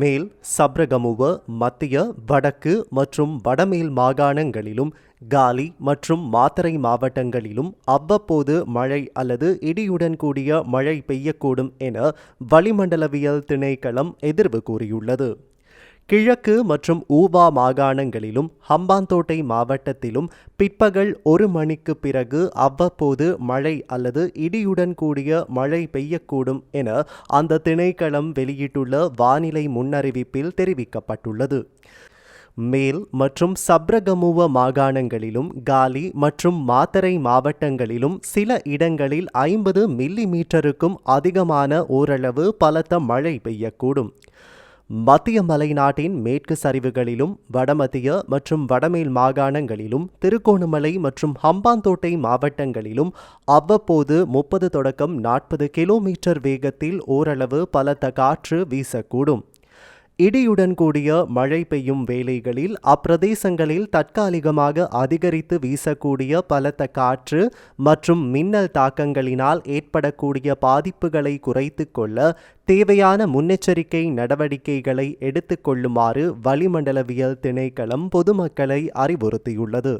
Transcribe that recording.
மேல் சப்ரகமுவ மத்திய வடக்கு மற்றும் வடமேல் மாகாணங்களிலும் காலி மற்றும் மாத்தறை மாவட்டங்களிலும் அவ்வப்போது மழை அல்லது இடியுடன் கூடிய மழை பெய்யக்கூடும் என வளிமண்டலவியல் திணைக்களம் எதிர்வு கூறியுள்ளது. கிழக்கு மற்றும் ஊவா மாகாணங்களிலும் ஹம்பாந்தோட்டை மாவட்டத்திலும் பிற்பகல் ஒரு மணிக்கு பிறகு அவ்வப்போது மழை அல்லது இடியுடன் கூடிய மழை பெய்யக்கூடும் என அந்த திணைக்களம் வெளியிட்டுள்ள வானிலை முன்னறிவிப்பில் தெரிவிக்கப்பட்டுள்ளது. மேல் மற்றும் சப்ரகமுவ மாகாணங்களிலும் காலி மற்றும் மாத்தரை மாவட்டங்களிலும் சில இடங்களில் ஐம்பது மில்லி மீட்டருக்கும் அதிகமான ஓரளவு பலத்த மழை பெய்யக்கூடும். மத்திய மலைநாட்டின் மேற்கு சரிவுகளிலும் வடமத்திய மற்றும் வடமேல் மாகாணங்களிலும் திருகோணமலை மற்றும் ஹம்பாந்தோட்டை மாவட்டங்களிலும் அவ்வப்போது முப்பது தொடக்கம் நாற்பது கிலோமீட்டர் வேகத்தில் ஓரளவு பலத்த காற்று வீசக்கூடும். இடியுடன் கூடிய மழை பெய்யும் வேளைகளில் அப்பிரதேசங்களில் தற்காலிகமாக அதிகரித்து வீசக்கூடிய பலத்த காற்று மற்றும் மின்னல் தாக்கங்களினால் ஏற்படக்கூடிய பாதிப்புகளை குறைத்து கொள்ள தேவையான முன்னெச்சரிக்கை நடவடிக்கைகளை எடுத்துக்கொள்ளுமாறு வளிமண்டலவியல் திணைக்களம் பொதுமக்களை அறிவுறுத்தியுள்ளது.